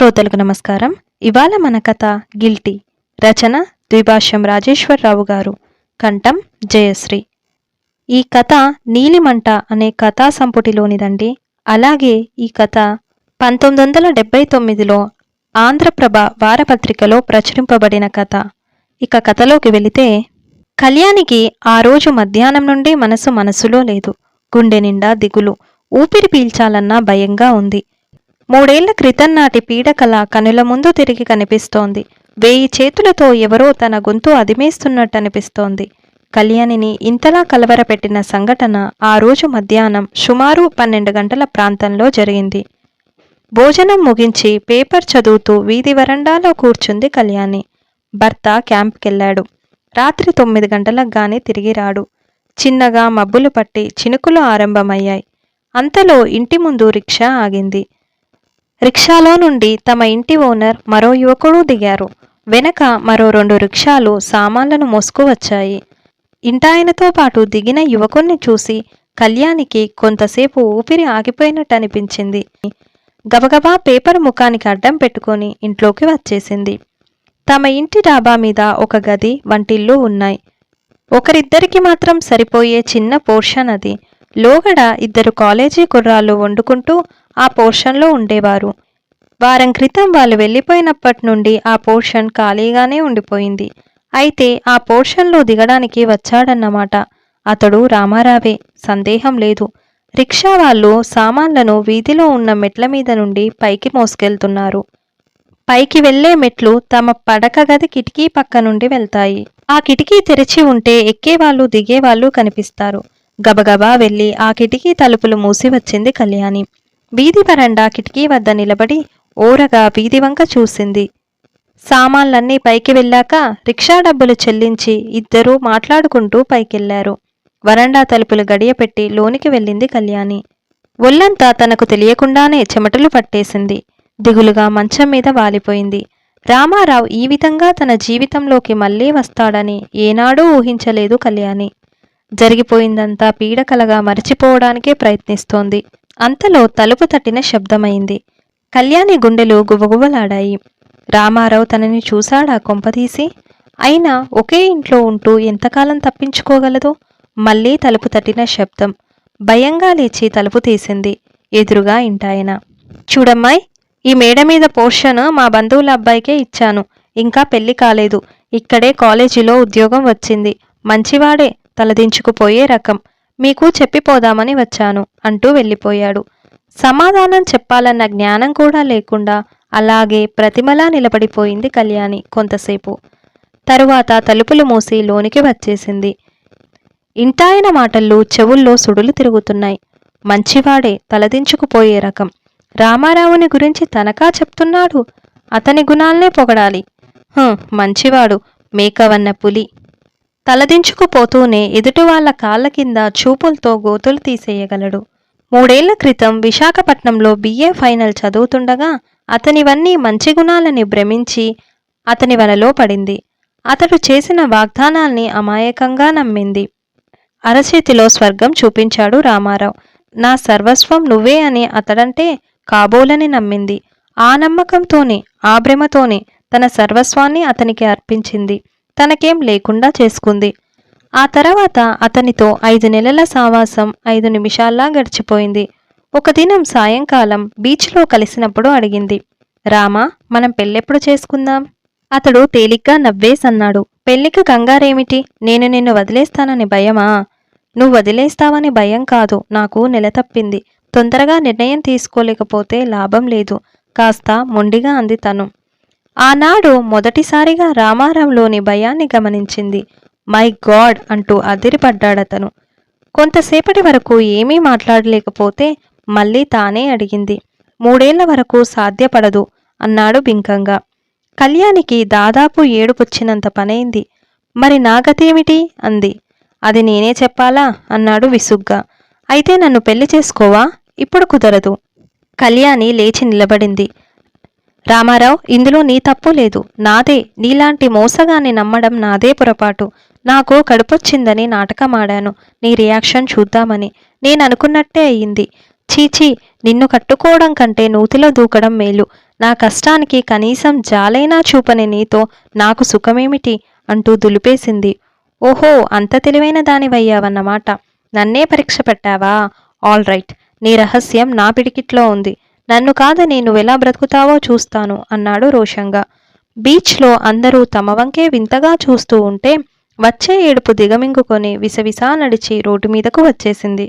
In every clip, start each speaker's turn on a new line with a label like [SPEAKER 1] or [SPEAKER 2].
[SPEAKER 1] శ్రోతలకు నమస్కారం. ఇవాళ మన కథ గిల్టీ. రచన ద్విభాష్యం రాజేశ్వరరావు గారు. కంఠం జయశ్రీ. ఈ కథ నీలిమంట అనే కథా సంపుటిలోనిదండి. అలాగే ఈ కథ పంతొమ్మిది వందల డెబ్బై తొమ్మిదిలో ఆంధ్రప్రభ వారపత్రికలో ప్రచురింపబడిన కథ. ఇక కథలోకి వెళితే కళ్యాణికి ఆ రోజు మధ్యాహ్నం నుండి మనసు మనసులో లేదు. గుండె నిండా దిగులు. ఊపిరి పీల్చాలన్నా భయంగా ఉంది. మూడేళ్ళ క్రితం నాటి పీడకల కనుల ముందు తిరిగి కనిపిస్తోంది. వేయి చేతులతో ఎవరో తన గొంతు అదిమేస్తున్నట్టు అనిపిస్తోంది కళ్యాణిని ఇంతలా కలవరపెట్టిన సంఘటన ఆ రోజు మధ్యాహ్నం సుమారు పన్నెండు గంటల ప్రాంతంలో జరిగింది. భోజనం ముగించి పేపర్ చదువుతూ వీధి వరండాలో కూర్చుంది కళ్యాణి. భర్త క్యాంప్కెళ్ళాడు. రాత్రి తొమ్మిది గంటలకు గాని తిరిగి రాడు. చిన్నగా మబ్బులు పట్టి చినుకులు ఆరంభమయ్యాయి. అంతలో ఇంటి ముందు రిక్షా ఆగింది. రిక్షాలో నుండి తమ ఇంటి ఓనర్ మరో యువకుడు దిగారు. వెనక మరో రెండు రిక్షాలు సామాన్లను మోసుకు వచ్చాయి ఇంటాయనతో పాటు దిగిన యువకుణ్ణి చూసి కళ్యాణికి కొంతసేపు ఊపిరి ఆగిపోయినట్టు అనిపించింది గబగబా పేపర్ ముఖానికి అడ్డం పెట్టుకొని ఇంట్లోకి వచ్చేసింది. తమ ఇంటి డాబా మీద ఒక గది వంటిల్లు ఉన్నాయి. ఒకరిద్దరికి మాత్రం సరిపోయే చిన్న పోర్షన్ అది. లోగడ ఇద్దరు కాలేజీ కుర్రాళ్ళు వండుకుంటూ ఆ పోర్షన్లో ఉండేవారు. వారం క్రితం వాళ్ళు వెళ్ళిపోయినప్పటి నుండి ఆ పోర్షన్ ఖాళీగానే ఉండిపోయింది. అయితే ఆ పోర్షన్లో దిగడానికి వచ్చాడన్నమాట. అతడు రామారావే సందేహం లేదు. రిక్షా వాళ్ళు సామాన్లను వీధిలో ఉన్న మెట్ల మీద నుండి పైకి మోసుకెళ్తున్నారు. పైకి వెళ్ళే మెట్లు తమ పడక గది కిటికీ పక్క నుండి వెళ్తాయి. ఆ కిటికీ తెరిచి ఉంటే ఎక్కేవాళ్ళు దిగేవాళ్ళు కనిపిస్తారు. గబగబా వెళ్ళి ఆ కిటికీ తలుపులు మూసి వచ్చింది కళ్యాణి. వీధి వరండా కిటికీ వద్ద నిలబడి ఓరగా వీధి వంక చూసింది. సామాన్లన్నీ పైకి వెళ్ళాక రిక్షా డబ్బులు చెల్లించి ఇద్దరూ మాట్లాడుకుంటూ పైకెళ్ళారు. వరండా తలుపులు గడియపెట్టి లోనికి వెళ్ళింది కళ్యాణి. ఒళ్ళంతా తనకు తెలియకుండానే చెమటలు పట్టేసింది. దిగులుగా మంచం మీద వాలిపోయింది. రామారావు ఈ విధంగా తన జీవితంలోకి మళ్ళీ వస్తాడని ఏనాడూ ఊహించలేదు కళ్యాణి. జరిగిపోయిందంతా పీడకలగా మరచిపోవడానికే ప్రయత్నిస్తోంది. అంతలో తలుపు తట్టిన శబ్దమైంది. కళ్యాణి గుండెలు గుబగుబలాడాయి. రామారావు తనని చూశాడా కొంపదీసి? అయినా ఒకే ఇంట్లో ఉంటూ ఎంతకాలం తప్పించుకోగలదు? మళ్ళీ తలుపు తట్టిన శబ్దం. భయంగా లేచి తలుపు తీసింది. ఎదురుగా ఇంటాయన. చూడమ్మాయ్ ఈ మేడ మీద పోర్షన్ మా బంధువుల అబ్బాయికే ఇచ్చాను. ఇంకా పెళ్ళి కాలేదు. ఇక్కడే కాలేజీలో ఉద్యోగం వచ్చింది. మంచివాడే తలదించుకుపోయే రకం. మీకు చెప్పిపోదామని వచ్చాను అంటూ వెళ్ళిపోయాడు. సమాధానం చెప్పాలన్న జ్ఞానం కూడా లేకుండా అలాగే ప్రతిమలా నిలబడిపోయింది కళ్యాణి కొంతసేపు. తరువాత తలుపులు మూసి లోనికి వచ్చేసింది. ఇంటాయన మాటల్లో చెవుల్లో సుడులు తిరుగుతున్నాయి. మంచివాడే తలదించుకుపోయే రకం. రామారావుని గురించి తనకా చెప్తున్నాడు? అతని గుణాల్నే పొగడాలి. మంచివాడు మేకవన్న పులి. తలదించుకుపోతూనే ఎదుటివాళ్ళ కాళ్ళ కింద చూపులతో గోతులు తీసేయగలడు. మూడేళ్ళ క్రితం విశాఖపట్నంలో బిఏ ఫైనల్ చదువుతుండగా అతనివన్నీ మంచి గుణాలని భ్రమించి అతని వలలో పడింది. అతడు చేసిన వాగ్దానాల్ని అమాయకంగా నమ్మింది. అరచేతిలో స్వర్గం చూపించాడు రామారావు. నా సర్వస్వం నువ్వే అని అతడంటే కాబోలని నమ్మింది. ఆ నమ్మకంతోనే ఆ భ్రమతోనే తన సర్వస్వాన్ని అతనికి అర్పించింది. తనకేం లేకుండా చేసుకుంది. ఆ తర్వాత అతనితో ఐదు నెలల సావాసం ఐదు నిమిషాల్లా గడిచిపోయింది. ఒక దినం సాయంకాలం బీచ్లో కలిసినప్పుడు అడిగింది రామా మనం పెళ్ళెప్పుడు చేసుకుందాం? అతడు తేలిగ్గా నవ్వేసన్నాడు పెళ్ళికి కంగారేమిటి? నేను నిన్ను వదిలేస్తానని భయమా? నువ్వు వదిలేస్తావని భయం కాదు నాకు నెల తప్పింది. తొందరగా నిర్ణయం తీసుకోలేకపోతే లాభం లేదు. కాస్త మొండిగా అంది తను. ఆనాడు మొదటిసారిగా రామారంలోని భయాన్ని గమనించింది. మై గాడ్ అంటూ అదిరిపడ్డాడతను. కొంతసేపటి వరకు ఏమీ మాట్లాడలేకపోతే మళ్ళీ తానే అడిగింది. మూడేళ్ళ వరకు సాధ్యపడదు అన్నాడు బింకంగా. కళ్యాణికి దాదాపు ఏడుపొచ్చినంత పనైంది. మరి నాగతేమిటి అంది. అది నేనే చెప్పాలా? అన్నాడు విసుగ్గా. అయితే నన్ను పెళ్ళి చేసుకోవా? ఇప్పుడు కుదరదు. కళ్యాణి లేచి నిలబడింది. రామారావు ఇందులో నీ తప్పు లేదు. నాదే నీలాంటి మోసగాన్ని నమ్మడం నాదే పొరపాటు. నాకు కడుపొచ్చిందని నాటకమాడాను. నీ రియాక్షన్ చూద్దామని. నేను అనుకున్నట్టే అయ్యింది. చీచీ నిన్ను కట్టుకోవడం కంటే నూతిలో దూకడం మేలు. నా కష్టానికి కనీసం జాలైనా చూపని నీతో నాకు సుఖమేమిటి? అంటూ దులిపేసింది. ఓహో అంత తెలివైన దానివయ్యావన్నమాట. నన్నే పరీక్ష పెట్టావా? All right. నీ రహస్యం నా పిడికిట్లో ఉంది. నన్ను కాదని నువ్వెలా బ్రతుకుతావో చూస్తాను అన్నాడు రోషంగా. బీచ్లో అందరూ తమ వంకే వింతగా చూస్తూ ఉంటే వచ్చే ఏడుపు దిగమింగుకొని విసవిసా నడిచి రోడ్డు మీదకు వచ్చేసింది.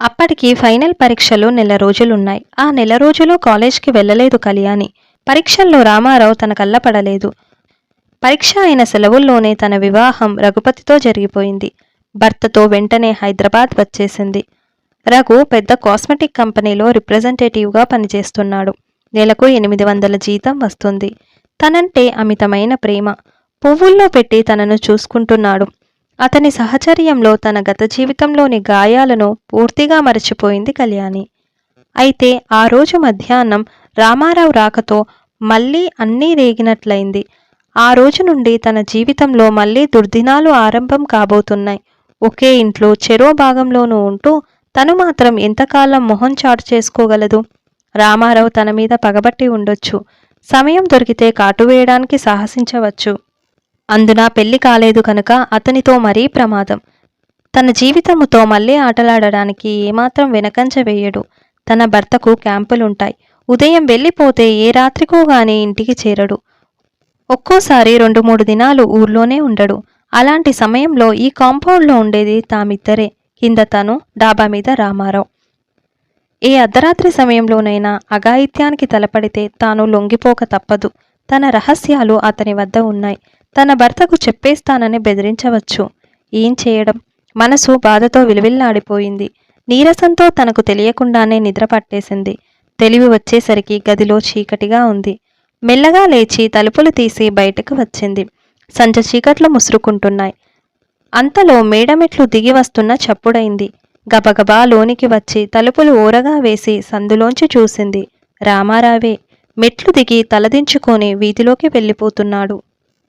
[SPEAKER 1] అప్పటికి ఫైనల్ పరీక్షలు నెల రోజులున్నాయి. ఆ నెల రోజులు కాలేజ్కి వెళ్ళలేదు కళ్యాణి. పరీక్షల్లో రామారావు తన కళ్ళపడలేదు పరీక్ష అయిన సెలవుల్లోనే తన వివాహం రఘుపతితో జరిగిపోయింది. భర్తతో వెంటనే హైదరాబాద్ వచ్చేసింది. రఘు పెద్ద కాస్మెటిక్ కంపెనీలో రిప్రజెంటేటివ్గా పనిచేస్తున్నాడు. నెలకు ఎనిమిది వందల జీతం వస్తుంది. తనంటే అమితమైన ప్రేమ. పువ్వుల్లో పెట్టి తనను చూసుకుంటున్నాడు. అతని సహచర్యంలో తన గత జీవితంలోని గాయాలను పూర్తిగా మరచిపోయింది కళ్యాణి. అయితే ఆ రోజు మధ్యాహ్నం రామారావు రాకతో మళ్ళీ అన్నీ రేగినట్లయింది. ఆ రోజు నుండి తన జీవితంలో మళ్ళీ దుర్దినాలు ఆరంభం కాబోతున్నాయి. ఒకే ఇంట్లో చెరో భాగంలోనూ ఉంటూ తను మాత్రం ఎంతకాలం మొహం చాటు చేసుకోగలదు? రామారావు తన మీద పగబట్టి ఉండొచ్చు. సమయం దొరికితే కాటు వేయడానికి సాహసించవచ్చు. అందున పెళ్ళి కాలేదు కనుక అతనితో మరీ ప్రమాదం. తన జీవితముతో మళ్ళీ ఆటలాడడానికి ఏమాత్రం వెనకంచ వేయడు. తన భర్తకు క్యాంపులుంటాయి. ఉదయం వెళ్ళిపోతే ఏ రాత్రికో గాని ఇంటికి చేరడు. ఒక్కోసారి రెండు మూడు దినాలు ఊర్లోనే ఉండడు. అలాంటి సమయంలో ఈ కాంపౌండ్లో ఉండేది తామిద్దరే. ఇంద తను డాబా మీద రామారావు. ఏ అర్ధరాత్రి సమయంలోనైనా అఘాయిత్యానికి తలపడితే తాను లొంగిపోక తప్పదు. తన రహస్యాలు అతని వద్ద ఉన్నాయి. తన భర్తకు చెప్పేస్తానని బెదిరించవచ్చు. ఏం చేయడం? మనసు బాధతో విలువిల్లాడిపోయింది. నీరసంతో తనకు తెలియకుండానే నిద్ర పట్టేసింది. తెలివి వచ్చేసరికి గదిలో చీకటిగా ఉంది. మెల్లగా లేచి తలుపులు తీసి బయటకు వచ్చింది. సంజ చీకట్లు ముసురుకుంటున్నాయి. అంతలో మేడమెట్లు దిగి వస్తున్న చప్పుడైంది. గబగబా లోనికి వచ్చి తలుపులు ఊరగా వేసి సందులోంచి చూసింది. రామారావే మెట్లు దిగి తలదించుకొని వీధిలోకి వెళ్ళిపోతున్నాడు.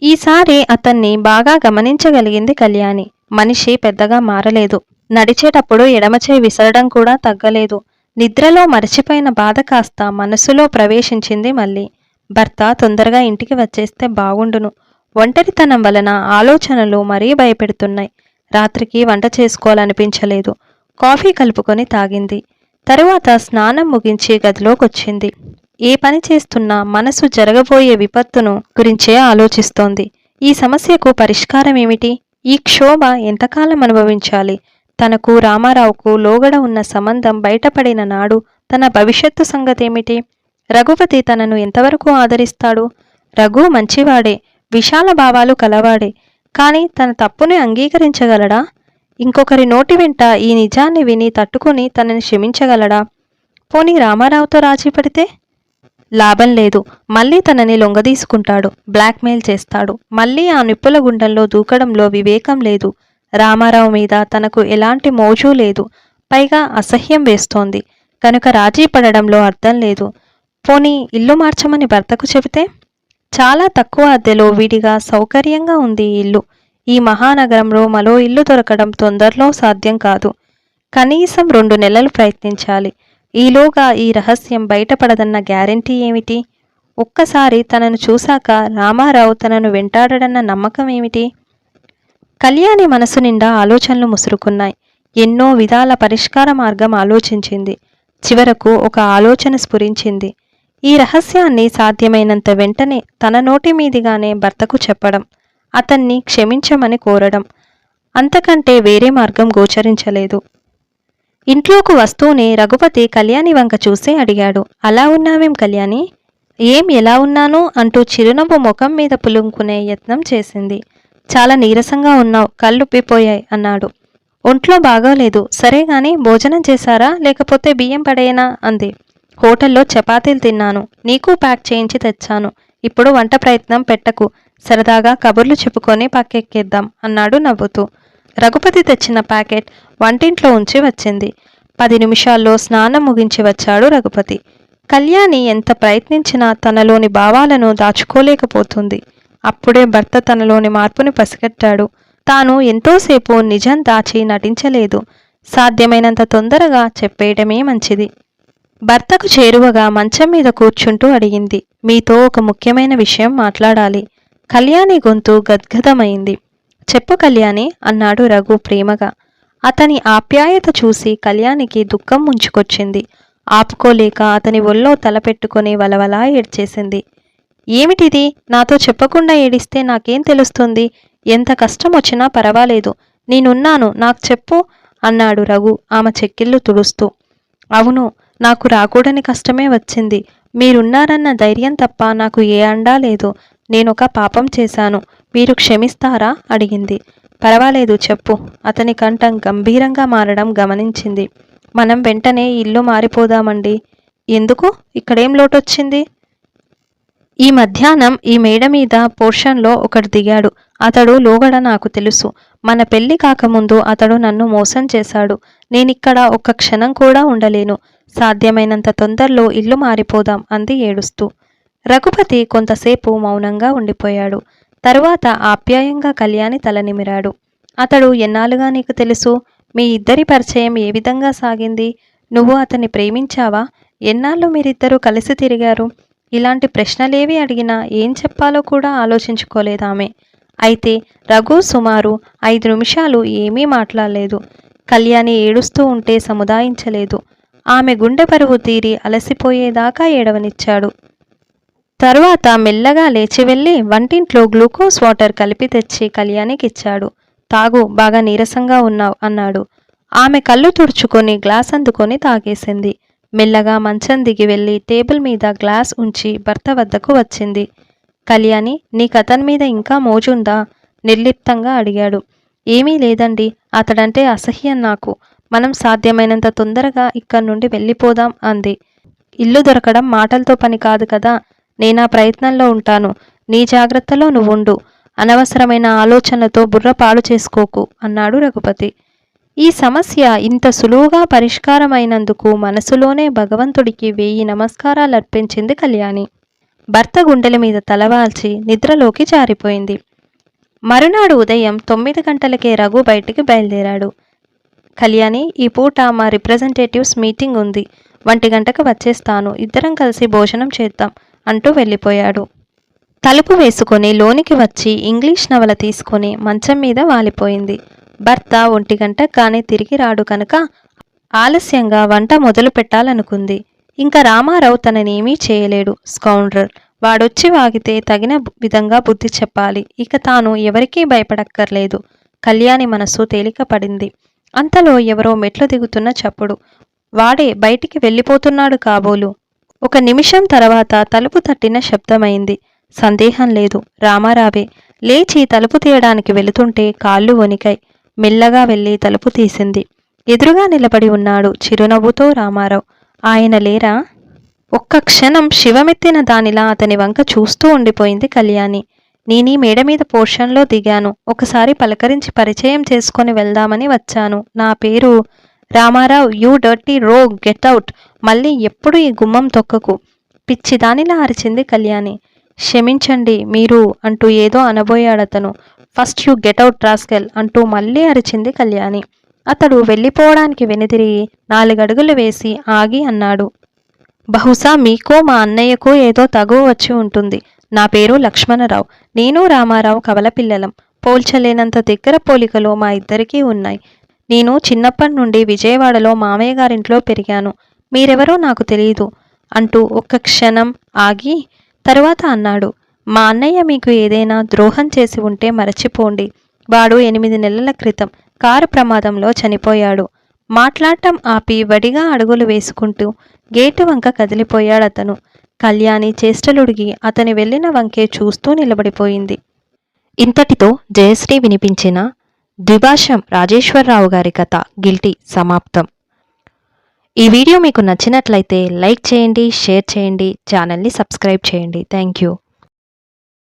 [SPEAKER 1] ఈసారి అతన్ని బాగా గమనించగలిగింది కళ్యాణి. మనిషి పెద్దగా మారలేదు. నడిచేటప్పుడు ఎడమచేయి విసరడం కూడా తగ్గలేదు. నిద్రలో మరచిపోయిన బాధ కాస్త మనసులో ప్రవేశించింది మళ్ళీ. భర్త తొందరగా ఇంటికి వచ్చేస్తే బాగుండును. ఒంటరితనం వలన ఆలోచనలు మరీ భయపెడుతున్నాయి. రాత్రికి వంట చేసుకోవాలనిపించలేదు. కాఫీ కలుపుకొని తాగింది. తరువాత స్నానం ముగించి గదిలోకొచ్చింది. ఏ పని చేస్తున్నా మనసు జరగబోయే విపత్తును గురించే ఆలోచిస్తోంది. ఈ సమస్యకు పరిష్కారం ఏమిటి? ఈ క్షోభ ఎంతకాలం అనుభవించాలి? తనకు రామారావుకు లోగడ ఉన్న సంబంధం బయటపడిన నాడు తన భవిష్యత్తు సంగతేమిటి? రఘుపతి తనను ఎంతవరకు ఆదరిస్తాడు? రఘు మంచివాడే. విశాల భావాలు కలవాడే. కానీ తన తప్పుని అంగీకరించగలడా? ఇంకొకరి నోటి వెంట ఈ నిజాన్ని విని తట్టుకుని తనని క్షమించగలడా? పోనీ రామారావుతో రాజీ పడితే? లాభం లేదు. మళ్ళీ తనని లొంగదీసుకుంటాడు. బ్లాక్మెయిల్ చేస్తాడు. మళ్ళీ ఆ నిప్పుల గుండంలో దూకడంలో వివేకం లేదు. రామారావు మీద తనకు ఎలాంటి మోజూ లేదు. పైగా అసహ్యం వేస్తోంది. కనుక రాజీ పడడంలో అర్థం లేదు. పోనీ ఇల్లు మార్చమని భర్తకు చెబితే? చాలా తక్కువ అద్దెలో విడిగా సౌకర్యంగా ఉంది ఈ ఇల్లు. ఈ మహానగరంలో మరో ఇల్లు దొరకడం తొందరలో సాధ్యం కాదు. కనీసం రెండు నెలలు ప్రయత్నించాలి. ఈలోగా ఈ రహస్యం బయటపడదన్న గ్యారెంటీ ఏమిటి? ఒక్కసారి తనను చూశాక రామారావు తనను వెంటాడడన్న నమ్మకం ఏమిటి? కళ్యాణి మనసు నిండా ఆలోచనలు ముసురుకున్నాయి. ఎన్నో విధాల పరిష్కార మార్గం ఆలోచించింది. చివరకు ఒక ఆలోచన స్ఫురించింది. ఈ రహస్యాన్ని సాధ్యమైనంత వెంటనే తన నోటి మీదిగానే భర్తకు చెప్పడం అతన్ని క్షమించమని కోరడం అంతకంటే వేరే మార్గం గోచరించలేదు. ఇంట్లోకి వస్తూనే రఘుపతి కళ్యాణి వంక చూసి అడిగాడు. అలా ఉన్నావేం కళ్యాణి? ఏం ఎలా ఉన్నాను? అంటూ చిరునవ్వు ముఖం మీద పులుంకునే యత్నం చేసింది. చాలా నీరసంగా ఉన్నావు కళ్ళుప్పిపోయాయి అన్నాడు. ఒంట్లో బాగోలేదు. సరే గాని భోజనం చేశారా? లేకపోతే బియ్యం పడేనా? అంది. హోటల్లో చపాతీలు తిన్నాను. నీకు ప్యాక్ చేయించి తెచ్చాను. ఇప్పుడు వంట ప్రయత్నం పెట్టకు. సరదాగా కబుర్లు చెప్పుకొని పక్కెక్కేద్దాం అన్నాడు నవ్వుతూ. రఘుపతి తెచ్చిన ప్యాకెట్ వంటింట్లో ఉంచి వచ్చింది. పది నిమిషాల్లో స్నానం ముగించి వచ్చాడు రఘుపతి. కళ్యాణి ఎంత ప్రయత్నించినా తనలోని భావాలను దాచుకోలేకపోతుంది. అప్పుడే భర్త తనలోని మార్పుని పసిగట్టాడు. తాను ఎంతోసేపు నిజం దాచి నటించలేదు. సాధ్యమైనంత తొందరగా చెప్పేయడమే మంచిది. భర్తకు చేరువగా మంచం మీద కూర్చుంటూ అడిగింది. మీతో ఒక ముఖ్యమైన విషయం మాట్లాడాలి. కళ్యాణి గొంతు గద్గదమైంది. చెప్పు కళ్యాణి అన్నాడు రఘు ప్రేమగా. అతని ఆప్యాయత చూసి కళ్యాణికి దుఃఖం ముంచుకొచ్చింది. ఆపుకోలేక అతని ఒళ్ళో తలపెట్టుకుని వలవలా ఏడ్చేసింది. ఏమిటిది? నాతో చెప్పకుండా ఏడిస్తే నాకేం తెలుస్తుంది? ఎంత కష్టం వచ్చినా పర్వాలేదు. నేనున్నాను. నాకు చెప్పు అన్నాడు రఘు ఆమె చెక్కిళ్ళు తుడుస్తూ. అవును నాకు రాకూడని కష్టమే వచ్చింది. మీరున్నారన్న ధైర్యం తప్ప నాకు ఏ అండా లేదు. నేనొక పాపం చేశాను. మీరు క్షమిస్తారా? అడిగింది. పర్వాలేదు చెప్పు. అతని కంఠం గంభీరంగా మారడం గమనించింది. మనం వెంటనే ఇల్లు మారిపోదామండి. ఎందుకు? ఇక్కడేం లోటొచ్చింది? ఈ మధ్యాహ్నం ఈ మేడ మీద పోర్షన్లో ఒకడు దిగాడు. అతడు లోగడ నాకు తెలుసు. మన పెళ్ళి కాకముందు అతడు నన్ను మోసం చేశాడు. నేనిక్కడ ఒక్క క్షణం కూడా ఉండలేను. సాధ్యమైనంత తొందరలో ఇల్లు మారిపోదాం అంది ఏడుస్తూ. రఘుపతి కొంతసేపు మౌనంగా ఉండిపోయాడు. తరువాత ఆప్యాయంగా కళ్యాణి తల నిమిరాడు. అతడు ఎన్నాళ్ళుగా నీకు తెలుసు? మీ ఇద్దరి పరిచయం ఏ విధంగా సాగింది? నువ్వు అతన్ని ప్రేమించావా? ఎన్నాళ్ళు మీరిద్దరూ కలిసి తిరిగారు? ఇలాంటి ప్రశ్నలేవి అడిగినా ఏం చెప్పాలో కూడా ఆలోచించుకోలేదామె. అయితే రఘు సుమారు ఐదు నిమిషాలు ఏమీ మాట్లాడలేదు. కళ్యాణి ఏడుస్తూ ఉంటే సముదాయించలేదు. ఆమె గుండె పరువు తీరి అలసిపోయేదాకా ఏడవనిచ్చాడు. తర్వాత మెల్లగా లేచి వెళ్ళి వంటింట్లో గ్లూకోజ్ వాటర్ కలిపి తెచ్చి కళ్యాణికి ఇచ్చాడు తాగు బాగా నీరసంగా ఉన్నావు అన్నాడు. ఆమె కళ్ళు తుడుచుకొని గ్లాస్ అందుకొని తాగేసింది. మెల్లగా మంచం దిగి వెళ్ళి టేబుల్ మీద గ్లాస్ ఉంచి భర్త వద్దకు వచ్చింది. కళ్యాణి నీ కథన్ మీద ఇంకా మోజుందా? నిర్లిప్తంగా అడిగాడు. ఏమీ లేదండి అతడంటే అసహ్యం నాకు. మనం సాధ్యమైనంత తొందరగా ఇక్కడి నుండి వెళ్ళిపోదాం అంది. ఇల్లు దొరకడం మాటలతో పని కాదు కదా. నేనా ప్రయత్నంలో ఉంటాను. నీ జాగ్రత్తలో నువ్వుండు. అనవసరమైన ఆలోచనలతో బుర్ర పాడు చేసుకోకు అన్నాడు రఘుపతి. ఈ సమస్య ఇంత సులువుగా పరిష్కారమైనందుకు మనసులోనే భగవంతుడికి వేయి నమస్కారాలు అర్పించింది కళ్యాణి. భర్త గుండెల మీద తలవాల్చి నిద్రలోకి జారిపోయింది. మరునాడు ఉదయం తొమ్మిది గంటలకే రఘు బయటికి బయలుదేరాడు. కళ్యాణి ఈ పూట మా రిప్రజెంటేటివ్స్ మీటింగ్ ఉంది. ఒంటి గంటకు వచ్చేస్తాను. ఇద్దరం కలిసి భోజనం చేద్దాం అంటూ వెళ్ళిపోయాడు. తలుపు వేసుకొని లోనికి వచ్చి ఇంగ్లీష్ నవల తీసుకొని మంచం మీద వాలిపోయింది. భర్త ఒంటి గంట కానీ తిరిగి రాడు కనుక ఆలస్యంగా వంట మొదలు పెట్టాలనుకుంది. ఇంకా రామారావు తననేమీ చేయలేడు. స్కౌండ్రర్! వాడొచ్చి వాగితే తగిన విధంగా బుద్ధి చెప్పాలి. ఇక తాను ఎవరికీ భయపడక్కర్లేదు. కళ్యాణి మనసు తేలిక పడింది అంతలో ఎవరో మెట్లు దిగుతున్న చప్పుడు. వాడే బయటికి వెళ్ళిపోతున్నాడు కాబోలు. ఒక నిమిషం తర్వాత తలుపు తట్టిన శబ్దమైంది. సందేహం లేదు. రామారావే లేచి తలుపు తీయడానికి వెళుతుంటే కాళ్ళు వణికాయి. మెల్లగా వెళ్ళి తలుపు తీసింది. ఎదురుగా నిలబడి ఉన్నాడు చిరునవ్వుతో రామారావు. ఆయన లేరా? ఒక్క క్షణం శివమెత్తిన దానిలా అతని వంక చూస్తూ ఉండిపోయింది కళ్యాణి. నేనీ మేడ మీద పోర్షన్లో దిగాను. ఒకసారి పలకరించి పరిచయం చేసుకొని వెళ్దామని వచ్చాను. నా పేరు Ramarao. You dirty rogue get out మళ్ళీ ఎప్పుడు ఈ గుమ్మం తొక్కకు. పిచ్చిదానిలా అరిచింది కళ్యాణి. క్షమించండి మీరు అంటూ ఏదో అనబోయాడతను first you get out rascal అంటూ మళ్ళీ అరిచింది కళ్యాణి. అతడు వెళ్ళిపోవడానికి వెనుదిరిగి నాలుగడుగులు వేసి ఆగి అన్నాడు. బహుశా మీకో మా అన్నయ్యకో ఏదో తగువ వచ్చి ఉంటుంది. నా పేరు లక్ష్మణరావు. నేను రామారావు కవల పిల్లలం. పోల్చలేనంత దగ్గర పోలికలు మా ఇద్దరికీ ఉన్నాయి. నేను చిన్నప్పటి నుండి విజయవాడలో మామయ్య గారింట్లో పెరిగాను. మీరెవరో నాకు తెలియదు అంటూ ఒక్క క్షణం ఆగి తరువాత అన్నాడు మా అన్నయ్య మీకు ఏదైనా ద్రోహం చేసి ఉంటే మరచిపోండి. వాడు ఎనిమిది నెలల క్రితం కారు ప్రమాదంలో చనిపోయాడు. మాట్లాడటం ఆపి వడిగా అడుగులు వేసుకుంటూ గేటు వంక కదిలిపోయాడతను. కళ్యాణి చేష్టలుడిగి అతని వెళ్ళిన వంకే చూస్తూ నిలబడిపోయింది. ఇంతటితో జయశ్రీ వినిపించిన ద్విభాషం రాజేశ్వరరావు గారి కథ గిల్టీ సమాప్తం. ఈ వీడియో మీకు నచ్చినట్లయితే లైక్ చేయండి షేర్ చేయండి ఛానల్ని సబ్స్క్రైబ్ చేయండి. Thank you.